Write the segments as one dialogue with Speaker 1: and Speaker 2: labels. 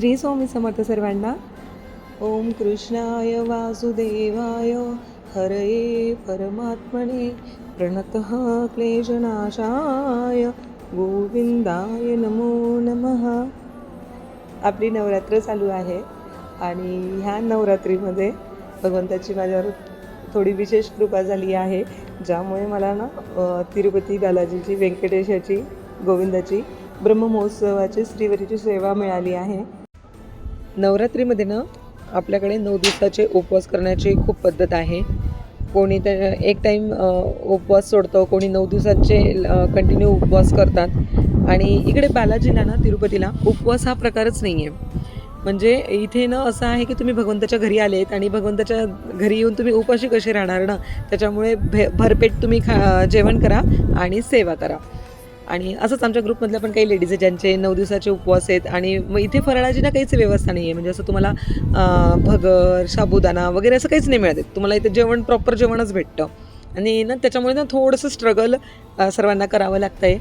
Speaker 1: श्री स्वामी समर्थ सर्वांना. ओम कृष्णाय वासुदेवाय. हरये परमात्मने प्रणतः क्लेशनाशाय. गोविंदाय नमो नमः. आपली नवरात्र चालू आहे आणि ह्या नवरात्रीमध्ये भगवंताची माझ्यावर थोडी विशेष कृपा झाली आहे ज्यामुळे मला ना तिरुपती बालाजीची व्यंकटेशाची गोविंदाची ब्रह्ममहोत्सवाची श्रीवरीची सेवा मिळाली आहे. नवरात्रीमध्ये ना आपल्याकडे नऊ दिवसाचे उपवास करण्याची खूप पद्धत आहे. कोणी त्या एक टाईम उपवास सोडतं कोणी नऊ दिवसाचे कंटिन्यू उपवास करतात. आणि इकडे बालाजीला ना तिरुपतीला उपवास हा प्रकारच नाही आहे म्हणजे इथे ना असं आहे की तुम्ही भगवंताच्या घरी आलेत आणि भगवंताच्या घरी येऊन तुम्ही उपाशी कसे राहणार ना? त्याच्यामुळे भे भरपेट तुम्ही खा जेवण करा आणि सेवा करा. आणि असंच आमच्या ग्रुपमधल्या पण काही लेडीज आहेत ज्यांचे नऊ दिवसाचे उपवास आहेत आणि मग इथे फराळाची ना काहीच व्यवस्था नाही आहे म्हणजे असं तुम्हाला भगर साबुदाणा वगैरे असं काहीच नाही मिळत. आहे. तुम्हाला इथे जेवण प्रॉपर जेवणच भेटतं. आणि ना त्याच्यामुळे ना थोडंसं स्ट्रगल सर्वांना करावं लागतं आहे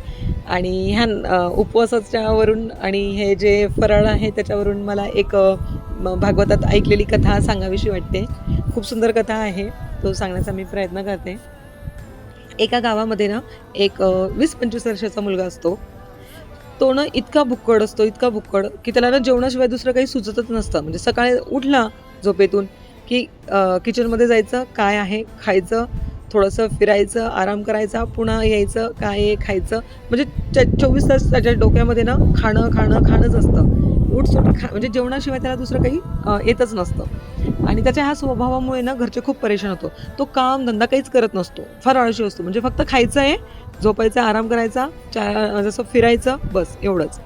Speaker 1: आणि ह्या उपवासाच्यावरून आणि हे जे फराळ आहे त्याच्यावरून मला एक भागवतात ऐकलेली कथा सांगावीशी वाटते. खूप सुंदर कथा आहे. तो सांगण्याचा मी प्रयत्न करते. एका गावामध्ये ना एक वीस पंचवीस वर्षाचा मुलगा असतो. तो ना इतका भुक्कड असतो इतका भुक्कड की त्याला ना जेवणाशिवाय दुसरं काही सुचतच नसतं. म्हणजे सकाळी उठला झोपेतून की किचनमध्ये जायचं काय आहे खायचं थोडंसं फिरायचं आराम करायचा पुन्हा यायचं काय खायचं. म्हणजे च- चोवीस तास त्याच्या डोक्यामध्ये ना खाणं खाणं खाणंच असतं. उठसूट खा म्हणजे जेवणाशिवाय त्याला दुसरं काही येतच नसतं. आणि त्याच्या ह्या स्वभावामुळे ना घरचे खूप परेशान होतो. तो काम धंदा काहीच करत नसतो. फार आळशी असतो. म्हणजे फक्त खायचं आहे झोपायचं आराम करायचा चा जसं फिरायचं बस एवढंच.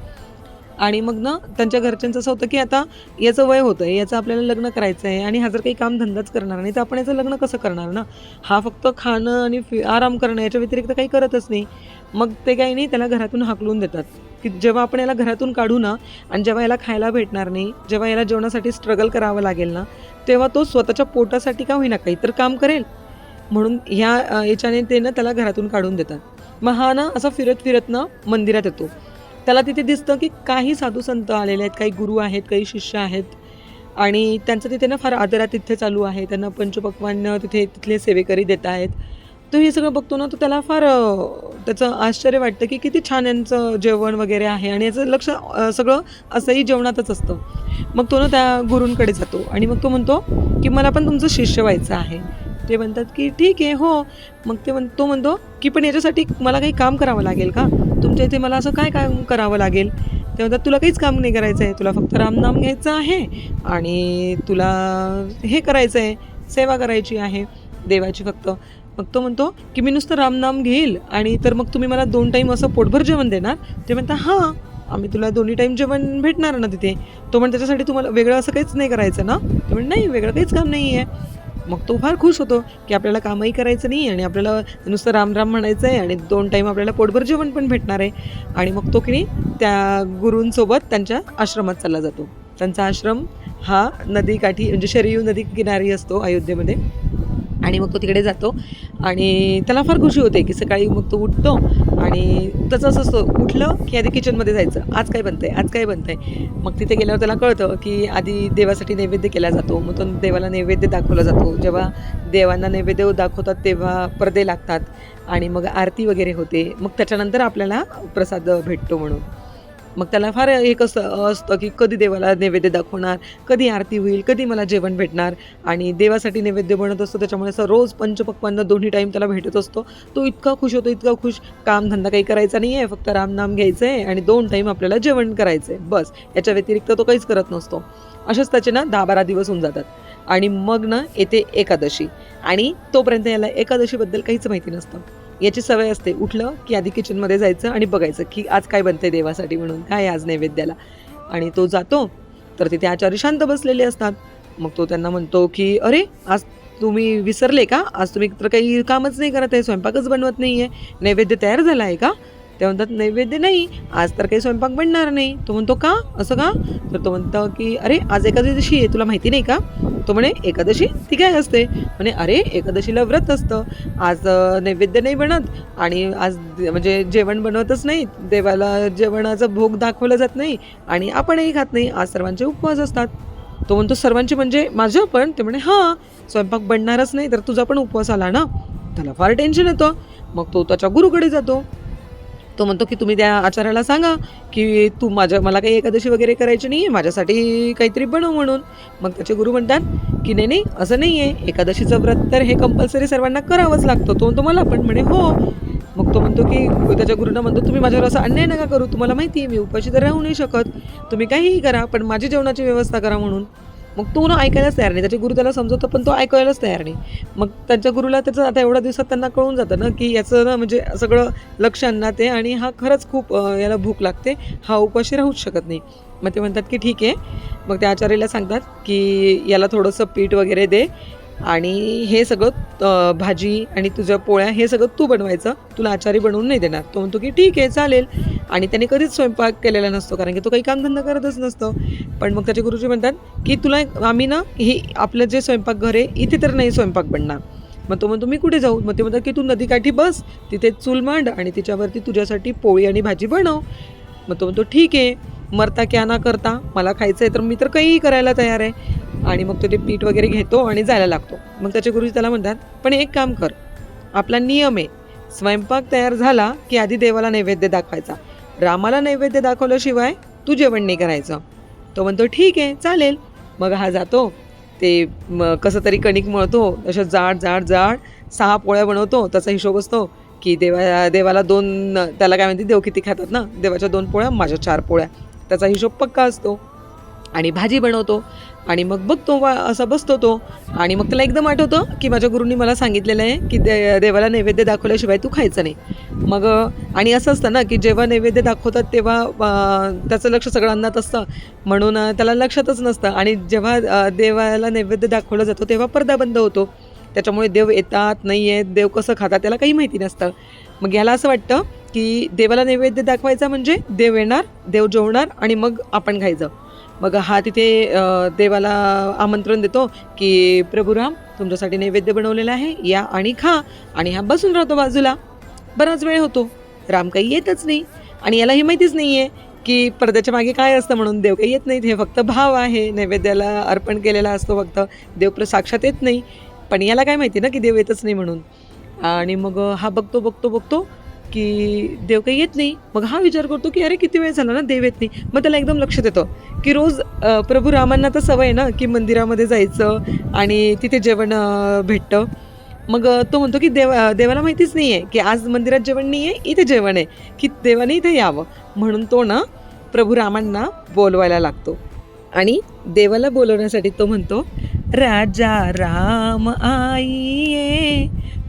Speaker 1: आणि मग ना त्यांच्या घरच्यांचं असं होतं की आता याचं वय होतं आहे याचं आपल्याला लग्न करायचं आहे आणि हा जर काही काम धंदाच करणार नाही तर आपण याचं लग्न कसं करणार ना? हा फक्त खाणं आणि फि आराम करणं याच्या व्यतिरिक्त काही करतच नाही. मग ते काही नाही त्याला घरातून हाकलून देतात. की जेव्हा आपण याला घरातून काढू ना आणि जेव्हा याला खायला भेटणार नाही जेव्हा याला जेवणासाठी स्ट्रगल करावं लागेल ना तेव्हा तो स्वतःच्या पोटासाठी का होईना काही तर काम करेल. म्हणून ह्या याच्याने ते ना त्याला घरातून काढून देतात. मग हा ना असा फिरत फिरत ना मंदिरात येतो. त्याला तिथे दिसतं की काही साधू संत आलेले आहेत काही गुरु आहेत काही शिष्य आहेत. आणि त्यांचं तिथे ना फार आदरातिथ्य तिथे चालू आहे. त्यांना पंचपक्वान तिथे तिथले सेवेकरी देत आहेत. तो हे सगळं बघतो ना तर त्याला फार त्याचं आश्चर्य वाटतं की किती छान यांचं जेवण वगैरे आहे आणि याचं लक्ष सगळं असंही जेवणातच असतं. मग तो ना त्या गुरूंकडे जातो आणि मग तो म्हणतो की मला पण तुमचं शिष्य व्हायचं आहे. ते म्हणतात की ठीक आहे हो. मग ते म्हण तो म्हणतो की पण याच्यासाठी मला काही काम करावं लागेल का? तुमच्या इथे मला असं काय काम करावं लागेल? ते म्हणतात तुला काहीच काम नाही करायचं आहे तुला फक्त रामनाम घ्यायचं आहे आणि तुला हे करायचं आहे सेवा करायची आहे देवाची फक्त. मग तो म्हणतो की मी नुसतं रामनाम घेईल आणि तर मग तुम्ही मला दोन टाईम असं पोटभर जेवण देणार? ते म्हणता हां आम्ही तुला दोन्ही टाईम जेवण भेटणार ना तिथे. तो म्हण त्याच्यासाठी तुम्हाला वेगळं असं काहीच नाही करायचं ना? ते म्हण नाही वेगळं काहीच काम नाही आहे मग तो फार खुश होतो की आपल्याला कामही करायचं नाही आणि आपल्याला नुसतं राम राम म्हणायचं आहे आणि दोन टाईम आपल्याला पोटभर जेवण पण भेटणार आहे. आणि मग तो की नाही त्या गुरूंसोबत त्यांच्या आश्रमात चालला जातो. त्यांचा आश्रम हा नदीकाठी म्हणजे शरयू नदी किनारी असतो अयोध्येमध्ये. आणि मग तो तिकडे जातो. आणि त्याला फार खुशी होते की सकाळी मग तो उठतो आणि तसंच असं असतं उठलं की आधी किचनमध्ये जायचं. आज काय बनतंय? आज काय बनतंय? मग तिथे गेल्यावर त्याला कळतं की आधी देवासाठी नैवेद्य केला जातो. मग तो देवाला नैवेद्य दाखवला जातो. जेव्हा देवांना नैवेद्य दाखवतात तेव्हा पडदे लागतात आणि मग आरती वगैरे होते. मग त्याच्यानंतर आपल्याला प्रसाद भेटतो म्हणून. मग त्याला फार एक असं असतं की कधी देवाला नैवेद्य दाखवणार कधी आरती होईल कधी मला जेवण भेटणार आणि देवासाठी नैवेद्य बनत असतो. त्याच्यामुळे असं रोज पंचपक्वांना दोन्ही टाईम त्याला भेटत असतो. तो इतका खुश होतो इतका खुश. कामधंदा काही करायचा नाही आहे फक्त रामनाम घ्यायचं आहे आणि दोन टाईम आपल्याला जेवण करायचं आहे बस याच्या व्यतिरिक्त तो काहीच करत नसतो. असेच त्याचे ना दहा बारा दिवस होऊन जातात. आणि मग ना येते एकादशी. आणि तोपर्यंत याला एकादशीबद्दल काहीच माहिती नसतं. याची सवय असते. उठलं की आधी किचनमध्ये जायचं आणि बघायचं की आज काय बनतंय देवासाठी म्हणून काय आज नैवेद्याला. आणि तो जातो तर तिथे आचार्य शांत बसलेले असतात. मग तो त्यांना म्हणतो की अरे आज तुम्ही विसरले का? आज तुम्ही तर काही कामच नाही करत आहे स्वयंपाकच बनवत नाही आहे नैवेद्य तयार झाला आहे का? ते म्हणतात नैवेद्य नाही आज तर काही स्वयंपाक बनणार नाही. तो म्हणतो का? असं का? तर तो म्हणतो की अरे आज एकादशी आहे तुला माहिती नाही का? तो म्हणे एकादशी? ती काय असते? म्हणे अरे एकादशीला व्रत असतं. आज नैवेद्य नाही बनत आणि आज म्हणजे जेवण बनवतच नाही देवाला जेवणाचं भोग दाखवलं जात नाही आणि आपणही खात नाही. आज सर्वांचे उपवास असतात. तो म्हणतो सर्वांचे म्हणजे माझं पण? ते म्हणे हां स्वयंपाक बनणारच नाही तर तुझा पण उपवास आला ना? त्याला फार टेन्शन येतं. मग तो त्याच्या गुरुकडे जातो. तो म्हणतो की तुम्ही त्या आचार्याला सांगा की तू माझ्या मला काही एकादशी वगैरे करायची नाही आहे माझ्यासाठी काहीतरी बनव म्हणून. मग त्याचे गुरु म्हणतात की नाही नाही असं नाही आहे एकादशीचं व्रत तर हे कंपल्सरी सर्वांना करावंच लागतं. तो म्हणतो मला पण म्हणे हो. मग तो म्हणतो की त्याच्या गुरुंना म्हणतो तुम्ही माझ्यावर असं अन्याय नका करू तुम्हाला माहिती आहे मी उपाशी तर राहू नाही शकत. तुम्ही काहीही करा पण माझी जेवणाची व्यवस्था करा म्हणून. मग तो ना ऐकायलाच तयार नाही. त्याचे गुरु त्याला समजवतो पण तो ऐकायलाच तयार नाही. मग त्यांच्या गुरुला त्याचं आता एवढ्या दिवसात त्यांना कळून जातं ना की याचं ना म्हणजे सगळं लक्ष अन्नात आहे आणि हा खरंच खूप याला भूक लागते. हा उपाशी राहूच शकत नाही. मग ते म्हणतात की ठीक आहे. मग त्या आचार्याला सांगतात की याला थोडंसं पीठ वगैरे दे. आणि हे सगळं भाजी आणि तुझ्या पोळ्या हे सगळं तू बनवायचं. तुला आचारी बनवून नाही देणार. तो म्हणतो की ठीक आहे चालेल. आणि त्याने कधीच स्वयंपाक केलेला नसतो कारण की तो काही कामधंदा करतच नसतो. पण मग त्याचे गुरुजी म्हणतात की तुला आम्ही ना हे आपलं जे स्वयंपाकघर आहे इथे तर नाही स्वयंपाक बनणार. मग तो म्हणतो मी कुठे जाऊ? मग ते म्हणतात की तू नदीकाठी बस. तिथे चूल मांड आणि तिच्यावरती तुझ्यासाठी पोळी आणि भाजी बनव. मग तो म्हणतो ठीक आहे. मरता क्या ना करता मला खायचं आहे तर मी तर काहीही करायला तयार आहे. आणि मग तो ते पीठ वगैरे घेतो आणि जायला लागतो. मग त्याचे गुरुजी त्याला म्हणतात पण एक काम कर आपला नियम आहे. स्वयंपाक तयार झाला की आधी देवाला नैवेद्य दाखवायचा. रामाला नैवेद्य दाखवल्याशिवाय तू जेवण नाही करायचं. तो म्हणतो ठीक आहे चालेल. मग हा जातो. ते कसं तरी कणिक मळतो तसं जाड जाड जाड सहा पोळ्या बनवतो त्याचा हिशोब असतो की देवा देवाला दोन त्याला काय म्हणते देव किती खातात ना? देवाच्या दोन पोळ्या माझ्या चार पोळ्या. त्याचा हिशोब पक्का असतो. आणि भाजी बनवतो. आणि मग बघतो वा असा बसतो तो. आणि मग त्याला एकदम आठवतं की माझ्या गुरूंनी मला सांगितलेलं आहे की दे देवाला नैवेद्य दाखवल्याशिवाय तू खायचं नाही. मग आणि असं असतं ना की जेव्हा नैवेद्य दाखवतात तेव्हा त्याचं लक्ष सगळं अन्नात असतं. म्हणून त्याला लक्षातच नसतं. आणि जेव्हा देवाला नैवेद्य दाखवला जातो तेव्हा पडदा बंद होतो. त्याच्यामुळे देव येतात नाही येत देव कसं खातात त्याला काही माहिती नसतं. मग याला असं वाटतं की देवाला नैवेद्य दाखवायचा म्हणजे देव येणार देव जेवणार आणि मग आपण खायचं. मग हा तिथे देवाला आमंत्रण देतो की प्रभुराम तुमच्यासाठी नैवेद्य बनवलेला आहे या आणि खा. आणि हा बसून राहतो बाजूला. बराच वेळ होतो. राम काही येतच नाही. आणि याला हे माहितीच नाही आहे की पडद्याच्या मागे काय असतं म्हणून देव काही येत नाहीत. हे फक्त भाव आहे. नैवेद्याला अर्पण केलेला असतो फक्त. देव प्र साक्षात येत नाही. पण याला काय माहिती ना की देव येतच नाही म्हणून. आणि मग हा बघतो बघतो बघतो. की देव काही येत नाही. मग हा विचार करतो की अरे किती वेळ झाला ना देव येत नाही. मग त्याला एकदम लक्षात येतं की रोज प्रभू रामांना तर सवय आहे ना की मंदिरामध्ये जायचं आणि तिथे जेवण भेटतं. मग तो म्हणतो की देव देवाला माहितीच नाही आहे की आज मंदिरात जेवण नाही आहे इथे जेवण आहे. की देवाने इथे यावं. म्हणून तो ना प्रभू रामांना बोलवायला लागतो. आणि देवाला बोलवण्यासाठी तो म्हणतो राजा राम आईये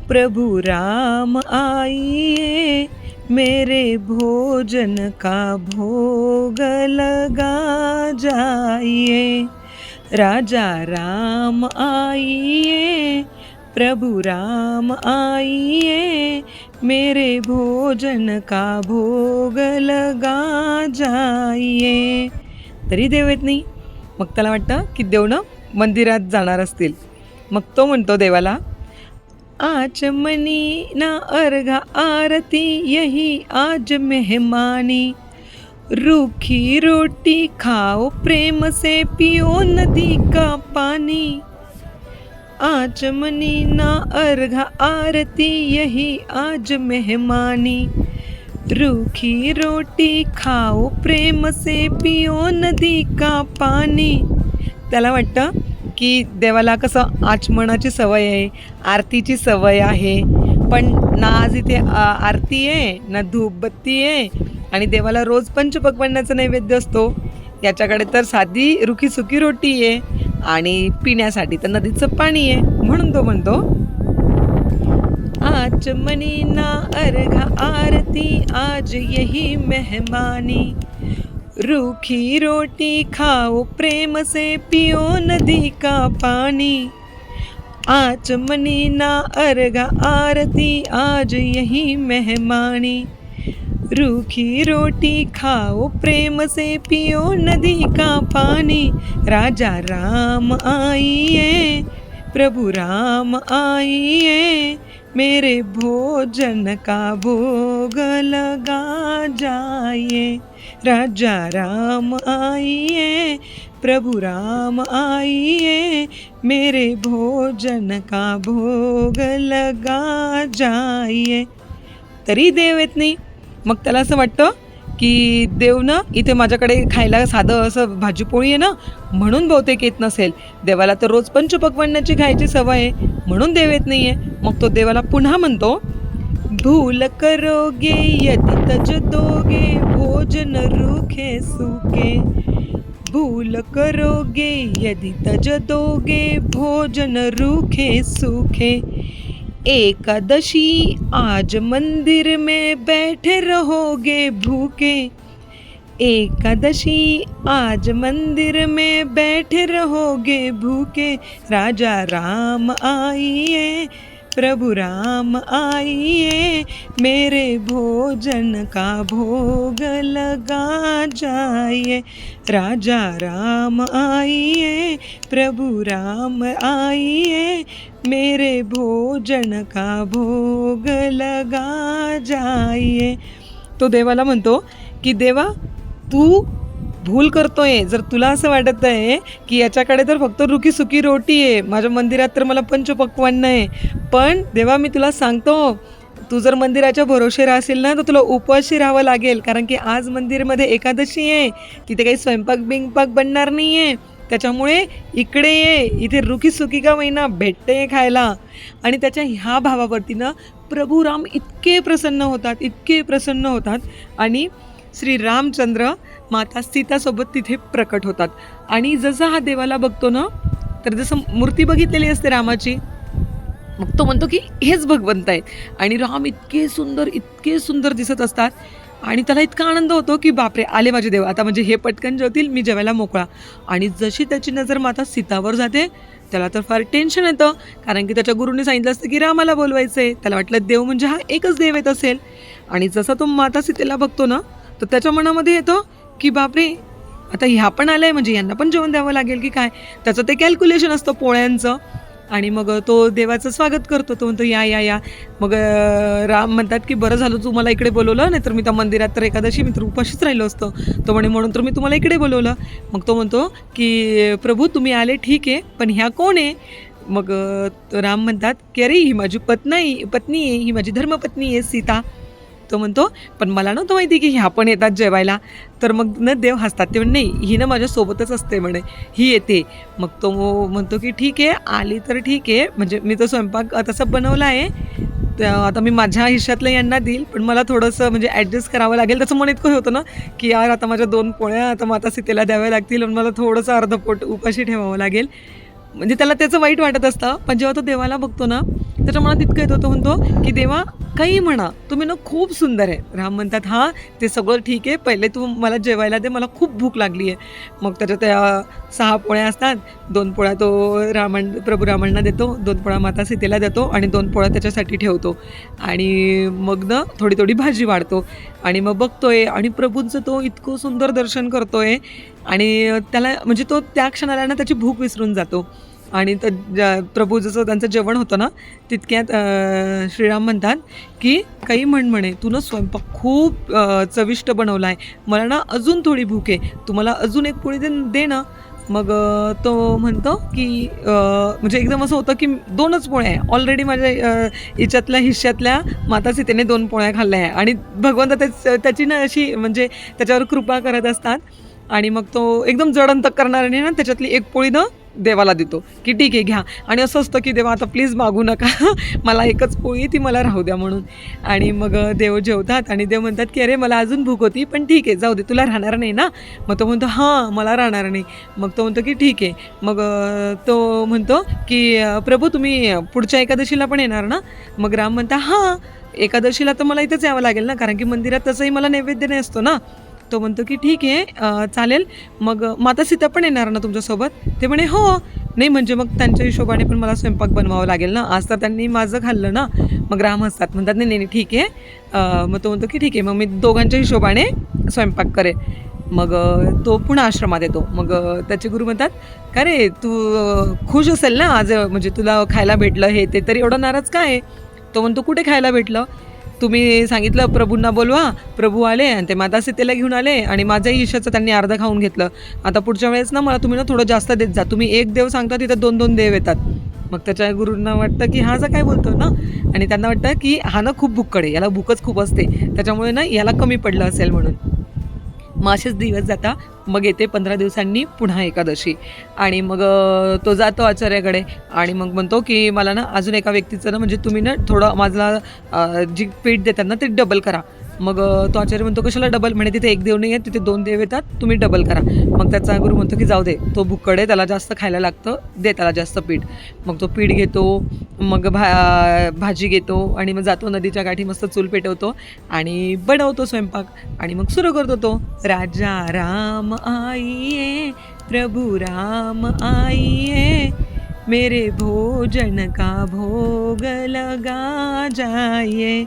Speaker 1: प्रभु राम आइए मेरे भोजन का भोग लगा जाइए। राजा राम आइए प्रभु राम आइए मेरे भोजन का भोग लगा जाइए। तरी देव येत नाही. मग त्याला वाटतं की देव ना मंदिरात जाणार असतील. मग तो म्हणतो देवाला आचमनी ना अर्घा आरती यही आज मेहमानी। रूखी रोटी खाओ प्रेम से पियो नदी का पानी। आचमनी ना अर्घा आरती यही आज मेहमानी। रूखी रोटी खाओ प्रेम से पियो नदी का पाणी त्याला वाटतं की देवाला कसं आचमनाची सवय आहे आरतीची सवय आहे. पण ना आज इथे आरती आहे ना धूपबत्ती आहे आणि देवाला रोज पंचपक्वान्नाचा नैवेद्य असतो. याच्याकडे तर साधी रुखी सुकी रोटी आहे आणि पिण्यासाठी तर नदीचं पाणी आहे. म्हणून तो म्हणतो आचमनी ना अर्घा आरती आज यही मेहमानी. रूखी रोटी खाओ, प्रेम से पियो नदी का पानी। आचमनी ना अर्घा आरती, आज यही मेहमानी। रूखी रोटी खाओ, प्रेम से पियो नदी का पानी। राजा राम आइए प्रभु राम आइए मेरे भोजन का भोग लगा जाइए। राजा राम आइए प्रभु राम आइए मेरे भोजन का भोग लगा जाइए। तरी देव येत नाही. मग त्याला असं वाटतं की देव ना इथे माझ्याकडे खायला साधं असं भाजीपोळी आहे ना म्हणून बहुतेक येत नसेल. देवाला तर रोज पंचपक्वान्नाची खायची सवय आहे म्हणून देव येत नाही आहे मग तो देवाला पुन्हा म्हणतो भूल करोगे, यदि तज दोगे भोजन रूखे, सूखे। भूल करोगे, यदि तज दोगे भोजन रूखे, सूखे। एकादशी, आज मंदिर में बैठे रहोगे भूखे। एकादशी, आज मंदिर में बैठे रहोगे भूखे। राजा राम आइए प्रभु राम आइए मेरे भोजन का भोग लगा जाइए। राजा राम आइए प्रभु राम आइए मेरे भोजन का भोग लगा जाइए। तो देवाला म्हणतो की देवा तू भूल करतोय जर तुला असं वाटत आहे की याच्याकडे तर फक्त रुकी सुकी रोटी आहे माझ्या मंदिरात तर मला पंचपक्वान्न आहे पण देवा मी तुला सांगतो तू जर मंदिराच्या भरोशे राहशील ना तर तुला उपवाशी राहावं लागेल कारण की आज मंदिरमध्ये एकादशी आहे तिथे काही स्वयंपाक बिंपाक बनणार नाही आहे त्याच्यामुळे इकडे ये इथे रुकी सुकी का महिना भेटते खायला. आणि त्याच्या ह्या भावावरती ना प्रभू राम इतके प्रसन्न होतात इतके प्रसन्न होतात. आणि श्री रामचंद्र माता सीतासोबत तिथे प्रकट होतात. आणि जसं हा देवाला बघतो ना तर जसं मूर्ती बघितलेली असते रामाची मग तो म्हणतो की हेच भगवंत आहेत. आणि राम इतके सुंदर इतके सुंदर दिसत असतात. आणि त्याला इतका आनंद होतो की बापरे आले माझे देव. आता म्हणजे हे पटकन जेवतील मी जेवायला मोकळा. आणि जशी त्याची नजर माता सीतावर जाते त्याला तर फार टेन्शन येतं. कारण की त्याच्या गुरुने सांगितलं असतं की रामाला बोलवायचं आहे त्याला वाटलं देव म्हणजे हा एकच देव येत असेल. आणि जसा तो माता सीतेला बघतो ना तर त्याच्या मनामध्ये येतं की बापरे आता ह्या पण आलं आहे म्हणजे यांना पण जेवण द्यावं लागेल की काय? त्याचं ते कॅल्क्युलेशन असतं पोळ्यांचं. आणि मग तो देवाचं स्वागत करतो तो म्हणतो या या या. मग राम म्हणतात की बरं झालं तू मला इकडे बोलवलं नाही तर मी त्या मंदिरात तर एकादशी मी तर उपाशीच राहिलो असतो. तो म्हणे म्हणून तर मी तुम्हाला इकडे बोलवलं. मग तो म्हणतो की प्रभू तुम्ही आले ठीक आहे पण ह्या कोण आहे? मग राम म्हणतात की अरे ही माझी पत्नी पत्नी आहे ही माझी धर्मपत्नी आहे सीता. तो म्हणतो पण मला नव्हतं माहिती की ह्या पण येतात जेवायला. तर मग न देव हसतात. ते म्हणे नाही ही ना माझ्यासोबतच असते म्हणे. ही येते. मग तो म्हणतो की ठीक आहे आली तर ठीक आहे. म्हणजे मी तो स्वयंपाक तसं बनवला आहे. तर आता मी माझ्या हिश्यातलं यांना देईल पण मला थोडंसं म्हणजे ॲडजस्ट करावं लागेल. त्याचं मन इतकं होतं ना की यार आता माझ्या दोन पोळ्या आता माता सीतेला द्याव्या लागतील आणि मला थोडंसं अर्धपोट उपाशी ठेवावं लागेल. म्हणजे त्याला त्याचं वाईट वाटत असतं. पण जेव्हा तो देवाला बघतो ना त्याच्या मनात इतकं येतो तो म्हणतो की देवा काही म्हणा तुम्ही ना खूप सुंदर आहे. राम म्हणतात हां ते सगळं ठीक आहे. पहिले तू मला जेवायला दे मला खूप भूक लागली आहे. मग त्याच्या त्या सहा पोळ्या असतात. दोन पोळ्या तो रामण प्रभू रामांना देतो. दोन पोळ्या माता सीतेला देतो आणि दोन पोळ्या त्याच्यासाठी ठेवतो. आणि मग ना थोडी थोडी भाजी वाढतो. आणि मग बघतोय आणि प्रभूंचं तो इतकं सुंदर दर्शन करतोय. आणि त्याला म्हणजे तो त्या क्षणाला ना त्याची भूक विसरून जातो. आणि तर ज- प्रभू जसं त्यांचं जेवण होतं ना तितक्यात श्रीराम म्हणतात की काही म्हण म्हणे तू ना स्वयंपाक खूप चविष्ट बनवला आहे मला ना अजून थोडी भूक आहे. तू मला अजून एक पोळी दे दे ना. मग तो म्हणतो की म्हणजे एकदम असं होतं की दोनच पोळ्या आहे. ऑलरेडी माझ्या याच्यातल्या हिश्श्यातल्या माता सीतेने दोन पोळ्या खाल्ल्या आहे. आणि भगवंत त्याच त्याची ना अशी म्हणजे त्याच्यावर कृपा करत असतात. आणि मग तो एकदम जडंत करणाऱ्याने ना त्याच्यातली एक पोळी न देवाला देतो की ठीक आहे घ्या. आणि असं असतं की देवा आता प्लीज मागू नका. मला एकच पोळी ती मला राहू द्या म्हणून. आणि मग देव जेवतात आणि देव म्हणतात की अरे मला अजून भूक होती पण ठीक आहे जाऊ दे तुला राहणार नाही ना? मग तो म्हणतो हां मला राहणार नाही. मग तो म्हणतो की ठीक आहे. मग तो म्हणतो की प्रभू तुम्ही पुढच्या एकादशीला पण येणार ना? मग राम म्हणता हां एकादशीला तर मला इथंच यावं लागेल ना कारण की मंदिरात तसंही मला नैवेद्य नाही असतो ना. तो म्हणतो की ठीक आहे चालेल. मग माता सीता पण येणार ना तुमच्यासोबत? ते म्हणे हो. नाही म्हणजे मग त्यांच्या हिशोबाने पण मला स्वयंपाक बनवावं लागेल ना? आज तर त्यांनी माझं खाल्लं ना? मग राम असतात म्हणतात नाही नाही नाही, ठीक आहे. मग तो म्हणतो की ठीक आहे मग मी दोघांच्या हिशोबाने स्वयंपाक करेन मग तो पुन्हा आश्रमात येतो. मग त्याचे गुरु म्हणतात का रे तू खुश असेल ना आज? म्हणजे तुला खायला भेटलं हे ते तरी एवढा नाराज काय आहे? तो म्हणतो कुठे खायला भेटलं? तुम्ही सांगितलं प्रभूंना बोलवा प्रभू आले आणि ते माता सीतेला घेऊन आले आणि माझ्याही ईशाचं त्यांनी अर्ध खाऊन घेतलं. आता पुढच्या वेळेस ना मला तुम्ही ना थोडं जास्त देत जा. तुम्ही एक देव सांगता तिथं दोन दोन देव येतात. मग त्याच्या गुरूंना वाटतं की हा जा काय बोलतो ना आणि त्यांना वाटतं की हा ना खूप भूककडे याला भूकच खूप असते. त्याच्यामुळे ना याला कमी पडलं असेल म्हणून. मग असेच दिवस जाता. मग येते पंधरा दिवसांनी पुन्हा एकादशी. आणि मग तो जातो आचार्याकडे. आणि मग म्हणतो की मला ना अजून एका व्यक्तीचं ना म्हणजे तुम्ही ना थोडं माझा जी पीठ देतात ना ते डबल करा. मग तो आचार्य म्हणतो कशाला डबल म्हणे तिथे एक देव नाही आहे तिथे दोन देव येतात तुम्ही डबल करा. मग त्याचा गुरु म्हणतो की जाऊ दे तो भुक्कड आहे त्याला जास्त खायला लागतं दे त्याला जास्त पीठ. मग तो पीठ घेतो मग भा भाजी घेतो आणि मग जातो नदीच्या गाठी मस्त चूल पेटवतो आणि बनवतो स्वयंपाक. आणि मग सुरू करतो तो राजा राम आईये प्रभू राम आईये मेरे भोजन का भोग लगा जाइए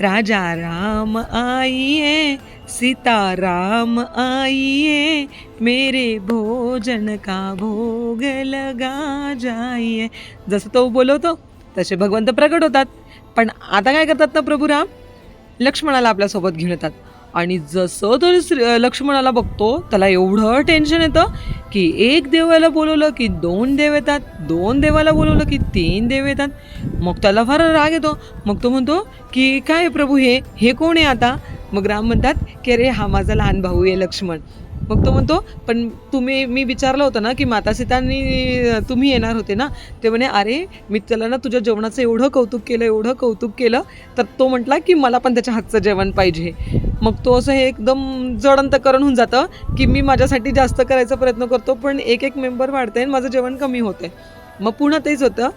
Speaker 1: राजा राम आइए सीता राम आइए मेरे भोजन का भोग लगा जाइए। जसं तो बोलवतो तसे भगवंत प्रकट होतात. पण आता काय करतात ना प्रभू राम लक्ष्मणाला आपल्यासोबत घेऊन येतात. आणि जसं तरी श्री लक्ष्मणाला बघतो त्याला एवढं टेन्शन येतं की एक देवाला बोलवलं की दोन देव येतात दोन देवाला बोलवलं की तीन देव येतात. मग त्याला फार राग येतो. मग तो म्हणतो की काय आहे प्रभू हे? हे कोण आहे आता? मग राम म्हणतात की अरे हा माझा लहान भाऊ आहे लक्ष्मण. मग तो म्हणतो पण तुम्ही मी विचारलं होतं ना की माता सीतांनी तुम्ही येणार होते ना? ते म्हणे अरे मी त्याला ना तुझ्या जेवणाचं एवढं कौतुक केलं एवढं कौतुक केलं तर तो म्हटला की मला पण त्याच्या हातचं जेवण पाहिजे. मग तो असं हे एकदम जडंतकरण होऊन जातं की मी माझ्यासाठी जास्त करायचा प्रयत्न करतो पण एक एक मेंबर वाढते आणि माझं जेवण कमी होते मग पुन्हा तेच होतं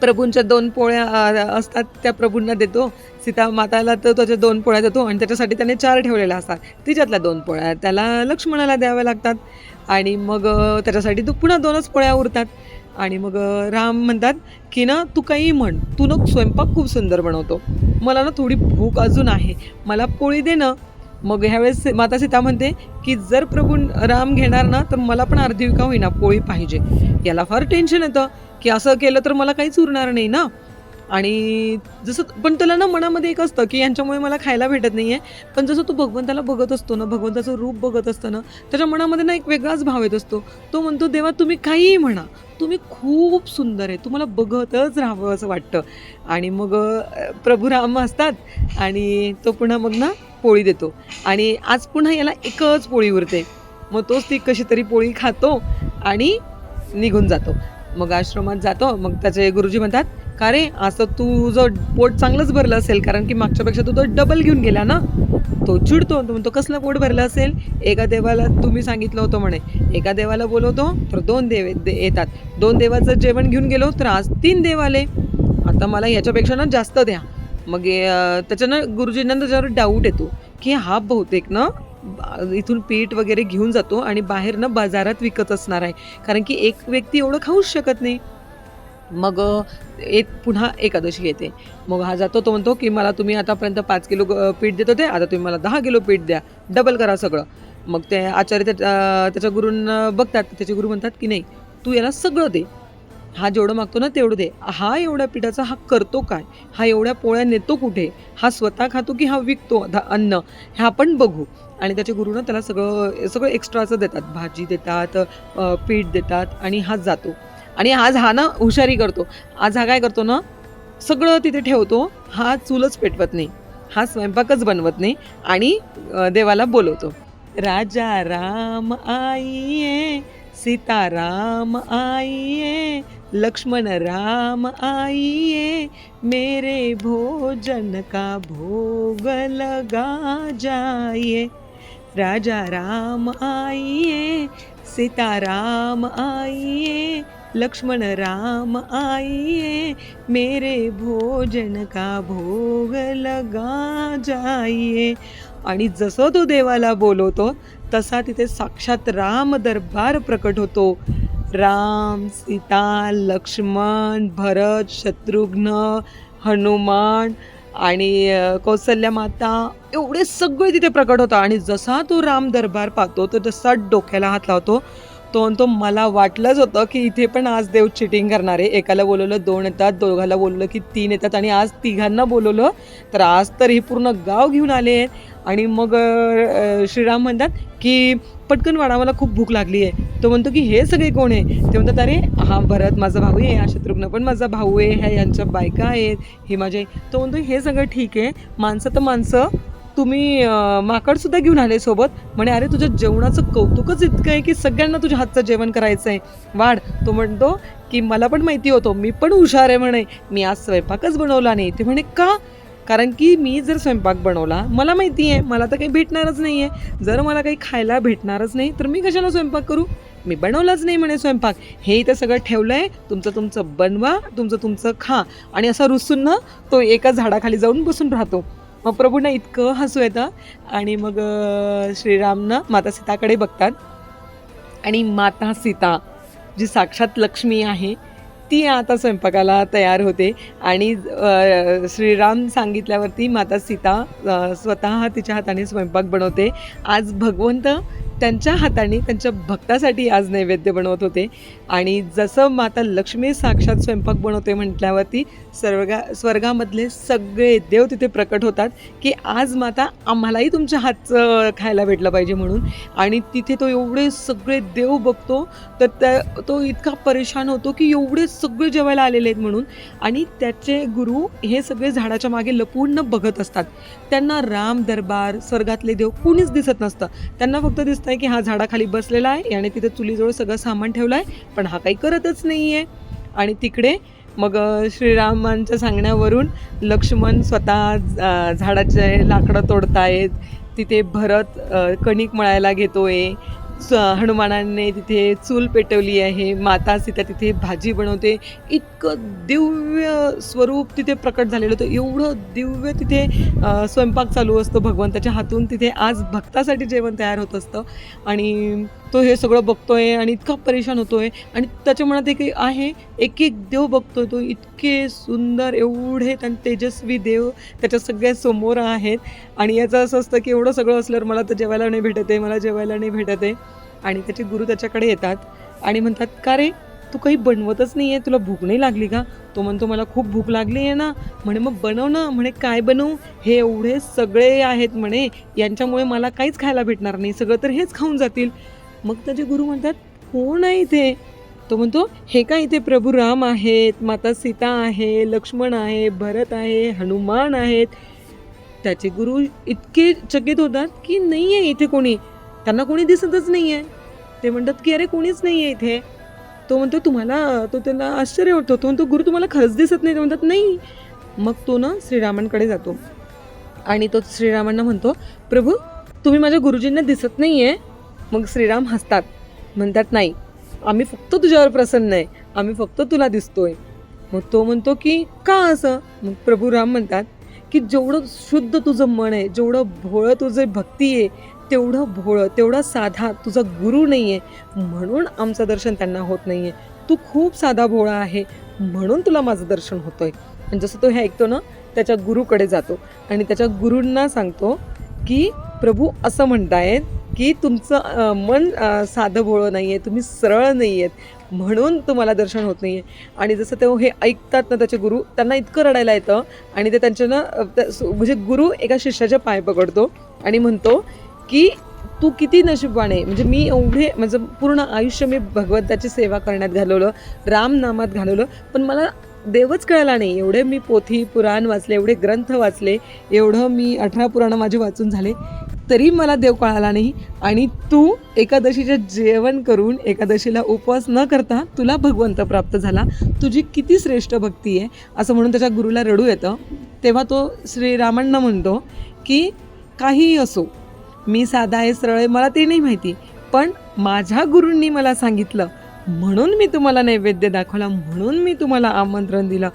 Speaker 1: प्रभूंच्या दोन पोळ्या असतात त्या प्रभूंना देतो. सीता माताला तर त्याच्या दोन पोळ्या देतो आणि त्याच्यासाठी त्याने चार ठेवलेल्या असतात. तिच्यातल्या दोन पोळ्या त्याला लक्ष्मणाला द्याव्या लागतात. आणि मग त्याच्यासाठी तू पुन्हा दोनच पोळ्या उरतात. आणि मग राम म्हणतात की ना तू काही म्हण. तू ना स्वयंपाक खूप सुंदर बनवतो. मला ना थोडी भूक अजून आहे. मला पोळी दे ना. मग ह्यावेळेस माता सीता म्हणते की जर प्रभू राम घेणार ना तर मला पण अर्धी विका होईना. पोळी पाहिजे. याला फार टेन्शन येतं. की असं केलं तर मला काहीच उरणार नाही ना? आणि जसं पण त्याला ना मनामध्ये एक असतं की यांच्यामुळे मला खायला भेटत नाही आहे पण जसं तो भगवंताला बघत असतो ना भगवंताचं रूप बघत असतं ना त्याच्या मनामध्ये ना एक वेगळाच भाव येत असतो. तो म्हणतो देवा तुम्ही काहीही म्हणा. तुम्ही खूप सुंदर आहे. तुम्हाला बघतच राहावं असं वाटतं. आणि मग प्रभू राम असतात आणि तो पुन्हा मग ना पोळी देतो. आणि आज पुन्हा याला एकच पोळी उरते. मग तोच ती कशी तरी पोळी खातो आणि निघून जातो. मग आश्रमात जातो. मग त्याचे गुरुजी म्हणतात का रे असं तुझं पोट चांगलंच भरलं असेल कारण की मागच्यापेक्षा तू तो डबल घेऊन गेला ना? तो चिडतो तो म्हणतो कसलं पोट भरलं असेल? एका देवाला तुम्ही सांगितलं होतं म्हणे. एका देवाला बोलवतो तर दोन देव दे- येतात. दोन देवाचं जेवण घेऊन गेलो तर आज तीन देव आले. आता मला ह्याच्यापेक्षा ना जास्त द्या. मग त्याच्यानं गुरुजींना त्याच्यावर डाऊट येतो की हा बहुतेक ना इथून पीठ वगैरे घेऊन जातो आणि बाहेर ना बाजारात विकत असणार आहे. कारण की एक व्यक्ती एवढं खाऊच शकत नाही. मग एक पुन्हा एकादशी येते. मग हा जातो तो म्हणतो की मला तुम्ही आतापर्यंत पाच किलो पीठ देत होते आता तुम्ही मला दहा किलो पीठ द्या. डबल करा सगळं. मग ते आचार्य त्याच्या गुरूंना बघतात. त्याचे गुरु म्हणतात की नाही तू याला सगळं दे. हा जेवढं मागतो ना तेवढं दे. हा एवढ्या पिठाचा हा करतो काय? हा एवढ्या पोळ्या नेतो कुठे? हा स्वतः खातो की हा विकतो? अन्न. हे आपण बघू. आणि त्याचे गुरु ना त्याला सगळं सगळं एक्स्ट्राचं देतात. भाजी देतात पीठ देतात आणि हा जातो. आणि आज हा ना हुशारी करतो. आज हा काय करतो ना सगळं तिथे ठेवतो. हा चूलच पेटवत नाही. हा स्वयंपाकच बनवत नाही आणि देवाला बोलवतो. राजा राम आइये सीता राम लक्ष्मण राम आईये मेरे भोजन का भोग लगा जाइए. राजा राम आईये सीता राम आइये लक्ष्मण राम आईये मेरे भोजन का भोग लगा जाइए आणि जसं तो देवाला बोलवतो तसा तिथे साक्षात राम दरबार प्रकट होतो. राम सीता लक्ष्मण भरत शत्रुघ्न हनुमान आणि कौसल्या माता एवढे सगळे तिथे प्रकट होतं आणि जसा तो राम दरबार पाहतो तो जसा डोक्याला हात लावतो. तो तो मला वाटलंच होतं की इथे पण आज देव चिटिंग करणार. आहे एकाला बोलवलं दोन येतात दोघाला बोलवलं की तीन येतात आणि आज तिघांना बोलवलं तर आज तर हे पूर्ण गाव घेऊन आले आणि मग श्रीराम म्हणतात की पटकन वाडा मला खूप भूक लागली आहे तो म्हणतो की हे सगळे कोण आहे? ते म्हणतात अरे हा भरत माझा भाऊ आहे हा शत्रुघ्न पण माझा भाऊ आहे ह्या यांच्या बायका आहेत हे माझे. तो म्हणतो हे सगळं ठीक आहे माणसं तर माणसं. तुम्ही माकडसुद्धा घेऊन आले सोबत. म्हणे अरे तुझ्या जेवणाचं कौतुकच इतकं आहे की सगळ्यांना तुझ्या हातचं जेवण करायचं आहे वाढ. तो म्हणतो की मला पण माहिती होतो मी पण हुशार आहे म्हणे. मी आज स्वयंपाकच बनवला नाही. ते म्हणे का? कारण की मी जर स्वयंपाक बनवला मला माहिती आहे मला तर काही भेटणारच नाही आहे जर मला काही खायला भेटणारच नाही तर मी कशाला स्वयंपाक करू? मी बनवलाच नाही म्हणे स्वयंपाक. हे इथं सगळं ठेवलं आहे तुमचं तुमचं बनवा तुमचं तुमचं खा. आणि असा रुसून ना तो एका झाडाखाली जाऊन बसून राहतो. मग प्रभूंना इतकं हसू येतं. आणि मग श्रीरामनं माता सीताकडे बघतात. आणि माता सीता जी साक्षात लक्ष्मी आहे ती आता स्वयंपाकाला तयार होते. आणि श्रीराम सांगितल्यावरती माता सीता स्वतः तिच्या हाताने स्वयंपाक बनवते. आज भगवंत त्यांच्या हाताने त्यांच्या भक्तासाठी आज नैवेद्य बनवत होते. आणि जसं माता लक्ष्मी साक्षात स्वयंपाक बनवते म्हटल्यावरती स्वर्गा स्वर्गामधले सगळे देव तिथे प्रकट होतात की आज माता आम्हालाही तुमच्या हातचं खायला भेटलं पाहिजे म्हणून. आणि तिथे तो एवढे सगळे देव बघतो तर त्या तो इतका परेशान होतो की एवढे सगळे जेवायला आलेले आहेत म्हणून. आणि त्याचे गुरु हे सगळे झाडाच्या मागे लपून बघत असतात. त्यांना राम दरबार स्वर्गातले देव कुणीच दिसत नसतं. त्यांना फक्त दिसतं आहे की हा झाडाखाली बसलेला आहे आणि तिथे चुलीजवळ सगळं सामान ठेवलं आहे पण हा काही करतच नाही आहे आणि तिकडे मग श्रीरामांच्या सांगण्यावरून लक्ष्मण स्वतः झाडाचे लाकडं तोडतायत. तिथे भरत कणिक मळायला घेतोय. स- हनुमानाने तिथे चूल पेटवली आहे. माता सीता तिथे भाजी बनवते. इतकं दिव्य स्वरूप तिथे प्रकट झालेलं होतं. एवढं दिव्य तिथे स्वयंपाक चालू असतो. भगवंताच्या हातून तिथे आज भक्तासाठी जेवण तयार होत असतं. आणि तो हे सगळं बघतोय आणि इतका परेशान होतोय. आणि त्याच्या मनात एक आहे एक एक देव बघतोय तो इतके सुंदर एवढे त्यां तेजस्वी देव त्याच्या सगळ्या समोर आहेत. आणि याचं असं असतं की एवढं सगळं असल्यावर मला तर जेवायला नाही भेटत आहे मला जेवायला नाही भेटत आहे. आणि त्याचे गुरु त्याच्याकडे येतात आणि म्हणतात का रे तू काही बनवतच नाही आहे तुला भूक नाही लागली का? तो म्हणतो मला खूप भूक लागली आहे ना. म्हणे मग बनव ना. म्हणे काय बनवू? हे एवढे सगळे आहेत म्हणे यांच्यामुळे मला काहीच खायला भेटणार नाही सगळं तर हेच खाऊन जातील. मग त्याचे गुरु म्हणतात कोण आहे इथे? तो म्हणतो हे काय इथे प्रभू राम आहेत माता सीता आहे लक्ष्मण आहे भरत आहे हनुमान आहेत. त्याचे गुरु इतके चकित होतात की नाही आहे इथे कोणी. त्यांना कोणी दिसतच नाही आहे ते म्हणतात की अरे कोणीच नाही आहे इथे. तो म्हणतो तुम्हाला तो त्याला आश्चर्य वाटतो. तो म्हणतो गुरु तुम्हाला खरंच दिसत नाही. ते म्हणतात नाही. मग तो ना श्रीरामांकडे जातो. आणि तो श्रीरामांना म्हणतो प्रभू तुम्ही माझ्या गुरुजींना दिसत नाही आहे मग श्रीराम हसतात. म्हणतात नाही आम्ही फक्त तुझ्यावर प्रसन्न आहे. आम्ही फक्त तुला दिसतोय. मग तो म्हणतो की का असं? मग प्रभू राम म्हणतात की जेवढं शुद्ध तुझं मन आहे जेवढं भोळं तुझं भक्ती आहे तेवढं भोळं तेवढा साधा तुझा गुरु नाही आहे म्हणून आमचं दर्शन त्यांना होत नाही आहे तू खूप साधा भोळा आहे म्हणून तुला माझं दर्शन होतं आहे आणि जसं तो हे ऐकतो ना त्याच्या गुरुकडे जातो. आणि त्याच्या गुरूंना सांगतो की प्रभू असं म्हणतायत की तुमचं मन साधं भोळं नाही आहे तुम्ही सरळ नाही आहेत म्हणून तुम्हाला दर्शन होत नाही आहे आणि जसं ते हे ऐकतात ना त्याचे गुरु त्यांना इतकं रडायला येतं आणि ते त्यांच्या ना त्या- सु- म्हणजे गुरु एका शिष्याच्या पाय पकडतो आणि म्हणतो की तू किती नशीबवान आहे. म्हणजे मी एवढे माझं पूर्ण आयुष्य मी भगवंताची सेवा करण्यात घालवलं रामनामात घालवलं पण मला देवच कळला नाही. एवढे मी पोथी पुराण वाचले एवढे ग्रंथ वाचले एवढं मी अठरा पुराणं माझे वाचून झाले तरी मला देव कळाला नाही. आणि तू एकादशीचे जेवण करून एकादशीला उपवास न करता तुला भगवंत प्राप्त झाला. तुझी किती श्रेष्ठ भक्ती आहे असं म्हणून त्याच्या गुरुला रडू येतं. तेव्हा तो श्रीरामांना म्हणतो की काहीही असो मी साधा आहे सरळ आहे मला ते नाही माहिती. पण माझ्या गुरूंनी मला सांगितलं म्हणून मी तुम्हाला नैवेद्य दाखवला म्हणून मी तुम्हाला आमंत्रण दिलं.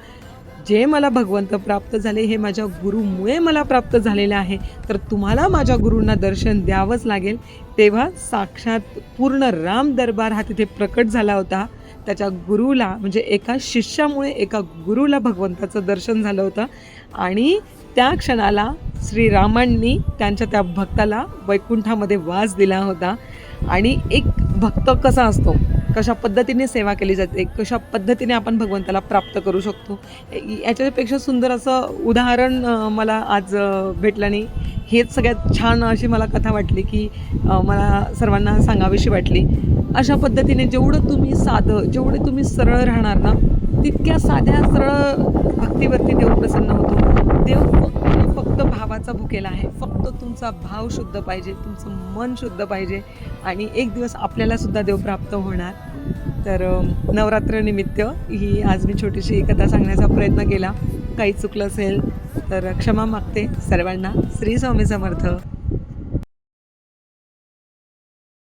Speaker 1: जे मला भगवंत प्राप्त झाले हे माझ्या गुरुमुळे मला प्राप्त झालेलं आहे. तर तुम्हाला माझ्या गुरूंना दर्शन द्यावंच लागेल. तेव्हा साक्षात पूर्ण राम दरबार हा तिथे प्रकट झाला होता. त्याच्या गुरुला म्हणजे एका शिष्यामुळे एका गुरुला भगवंताचं दर्शन झालं होतं. आणि त्या क्षणाला श्रीरामांनी त्यांच्या त्या भक्ताला वैकुंठामध्ये वास दिला होता. आणि एक भक्त कसा असतो? कशा पद्धतीने सेवा केली जाते कशा पद्धतीने आपण भगवंताला प्राप्त करू शकतो. याच्यापेक्षा सुंदर असं उदाहरण मला आज भेटलं आणि हेच सगळ्यात छान अशी मला कथा वाटली की मला सर्वांना सांगावीशी वाटली. अशा पद्धतीने जेवढं तुम्ही साधं जेवढे तुम्ही सरळ राहणार ना तितक्या साध्या सरळ भक्तीवरती देव प्रसन्न होतो. देव फक्त भावाचा भुकेला आहे. फक्त तुमचा भाव शुद्ध पाहिजे तुमचं मन शुद्ध पाहिजे आणि एक दिवस आपल्याला सुद्धा देव प्राप्त होणार. तर नवरात्रनिमित्त ही आज मी छोटीशी कथा सांगण्याचा प्रयत्न केला. काही चुकलं असेल तर क्षमा मागते. सर्वांना श्री स्वामी समर्थ.